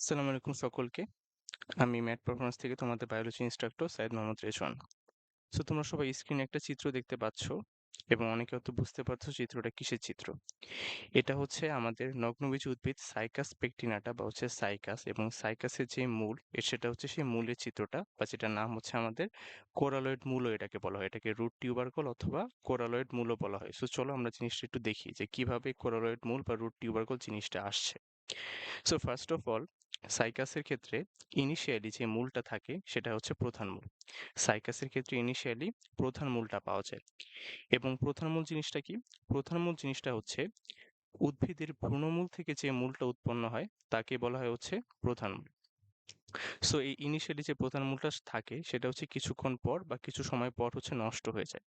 আসসালামু আলাইকুম সকলকে। আমি ম্যাথ পারফরমেন্স থেকে তোমাদের biology instructor Saeed Mohammad Rezwan. So, তোমরা সবাই স্ক্রিনে একটা চিত্র দেখতে পাচ্ছ এবং অনেকে হয়তো বুঝতে পারছ চিত্রটা কিসের চিত্র। এটা হচ্ছে আমাদের নগ্নবীজ উদ্ভিদ সাইকাস পেকটিনাটা বা হচ্ছে সাইকাস এবং সাইকাসের যে মূল সেটা হচ্ছে সেই মূলের চিত্রটা বা যেটার নাম হচ্ছে আমাদের কোরালয়েড মূলও এটাকে বলা হয়। এটাকে রুট টিউবারকল অথবা কোরালয়েড মূলও বলা হয়। সো, চলো আমরা জিনিসটা একটু দেখি যে কীভাবে কোরালয়েড মূল বা রুট টিউবারকল জিনিসটা আসছে। সো, ফার্স্ট অফ অল সাইকাসের ক্ষেত্রে ইনিশিয়ালি যে মূলটা থাকে, সেটা হচ্ছে প্রধান মূল। সাইকাসের ক্ষেত্রে ইনিশিয়ালি প্রধান মূলটা পাওয়া যায়। এবং প্রধান মূল জিনিসটা কি? প্রধান মূল জিনিসটা হচ্ছে উদ্ভিদের ভ্রূণমূল থেকে যে মূলটা উৎপন্ন হয়, তাকে বলা হয় হচ্ছে প্রধান মূল। সো এই ইনিশিয়ালি যে প্রধান মূলটা থাকে, সেটা হচ্ছে কিছুক্ষণ পর বা কিছু সময় পর হচ্ছে নষ্ট হয়ে যায়।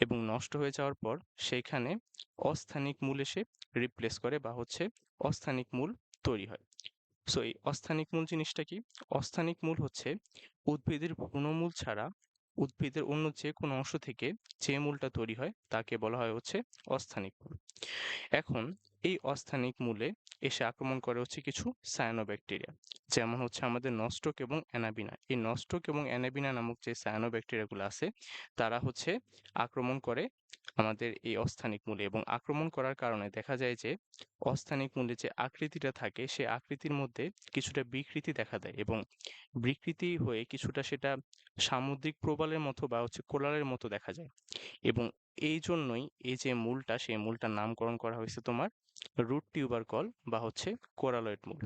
এবং নষ্ট হয়ে যাওয়ার পর সেইখানে অস্থানিক মূল এসে রিপ্লেস করে বা হচ্ছে অস্থানিক মূল তৈরি হয়। সো এই অস্থানিক মূল জিনিসটা কি? অস্থানিক মূল হচ্ছে উদ্ভিদের ভ্রূণমূল ছাড়া উদ্ভিদের অন্য যে কোনো অংশ থেকে যে মূলটা তৈরি হয় তাকে বলা হয় হচ্ছে অস্থানিক মূল। এখন এই অস্থানিক মূলে এসে আক্রমণ করে হচ্ছে কিছু সায়ানোব্যাকটেরিয়া যেমন হচ্ছে আমাদের নস্টক এবং অ্যানাবিনা। এই নস্টক এবং অ্যানাবিনা নামক যে সায়ানোব্যাকটেরিয়াগুলো আছে, তারা হচ্ছে আক্রমণ করে আমাদের এই অস্থানিক মূলে এবং আক্রমণ করার কারণে দেখা যায় যে, অস্থানিক মূলে যে আকৃতিটা থাকে, সে আকৃতির মধ্যে কিছুটা বিকৃতি দেখা দেয় এবং বিকৃতি হয়ে কিছুটা সেটা সামুদ্রিক প্রবালের মতো বা হচ্ছে কোলারের মতো দেখা যায় এবং এই জন্যই এই যে মূলটা, সেই মূলটার নামকরণ করা হয়েছে তোমার রুট টিউবার কল বা হচ্ছে কোরালয়েড মূল।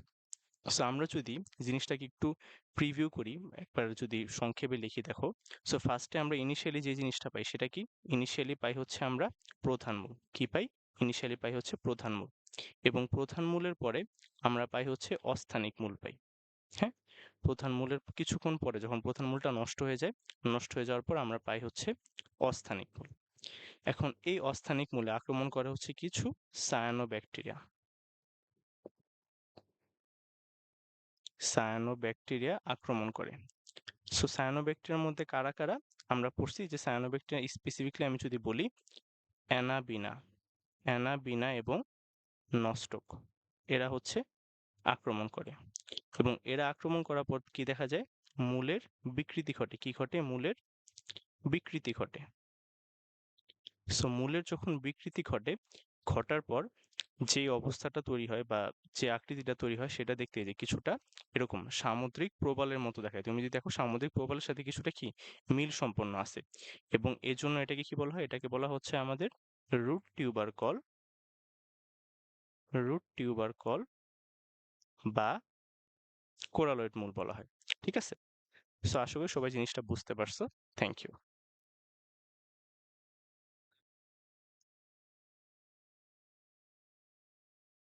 সো আমরা যদি জিনিসটাকে একটু প্রিভিউ করি, একবার যদি সংক্ষেপে লিখি, দেখো। সো ফার্স্টে আমরা ইনিশিয়ালি যে জিনিসটা পাই, সেটা কি? ইনিশিয়ালি পাই হচ্ছে আমরা প্রধান মূল। কি পাই? ইনিশিয়ালি পাই হচ্ছে প্রধান মূল। এবং প্রধান মূলের পরে আমরা পাই হচ্ছে অস্থানিক মূল পাই। হ্যাঁ? প্রধান মূলের কিছুক্ষণ পরে যখন প্রধান মূলটা নষ্ট হয়ে যায়, নষ্ট হয়ে যাওয়ার পর আমরা পাই হচ্ছে অস্থানিক মূল। এখন এই অস্থানিক মূলে আক্রমণ করে হচ্ছে কিছু সায়ানোব্যাকটেরিয়া সায়ানোব্যাকটেরিয়া আক্রমণ করে। সো সায়ানোব্যাকটেরিয়ার মধ্যে কারা কারা? আমরা পড়ছি যে সায়ানোব্যাকটেরিয়া স্পেসিফিকলি আমি যদি বলি, অ্যানাবিনা অ্যানাবিনা এবং নস্টক, এরা হচ্ছে আক্রমণ করে। এবং এরা আক্রমণ করার পর কি দেখা যায়? মূলের বিকৃতি ঘটে। কি ঘটে? মূলের বিকৃতি ঘটে। সো মূলের যখন বিকৃতি ঘটে, ঘটার পর যে অবস্থাটা তৈরি হয় বা যে আকৃতিটা তৈরি হয় সেটা দেখতে যে কিছুটা এরকম সামুদ্রিক প্রবালের মতো দেখায় তুমি যদি দেখো সামুদ্রিক প্রবালের সাথে কিছুটা কি মিল সম্পন্ন আছে এবং এর জন্য এটাকে কি বলা হয়? এটাকে বলা হচ্ছে আমাদের root tubercle root tubercle বা কোরালয়েড মূল বলা হয়। ঠিক আছে? সো আশা করি সবাই জিনিসটা বুঝতে পারছ। Thank you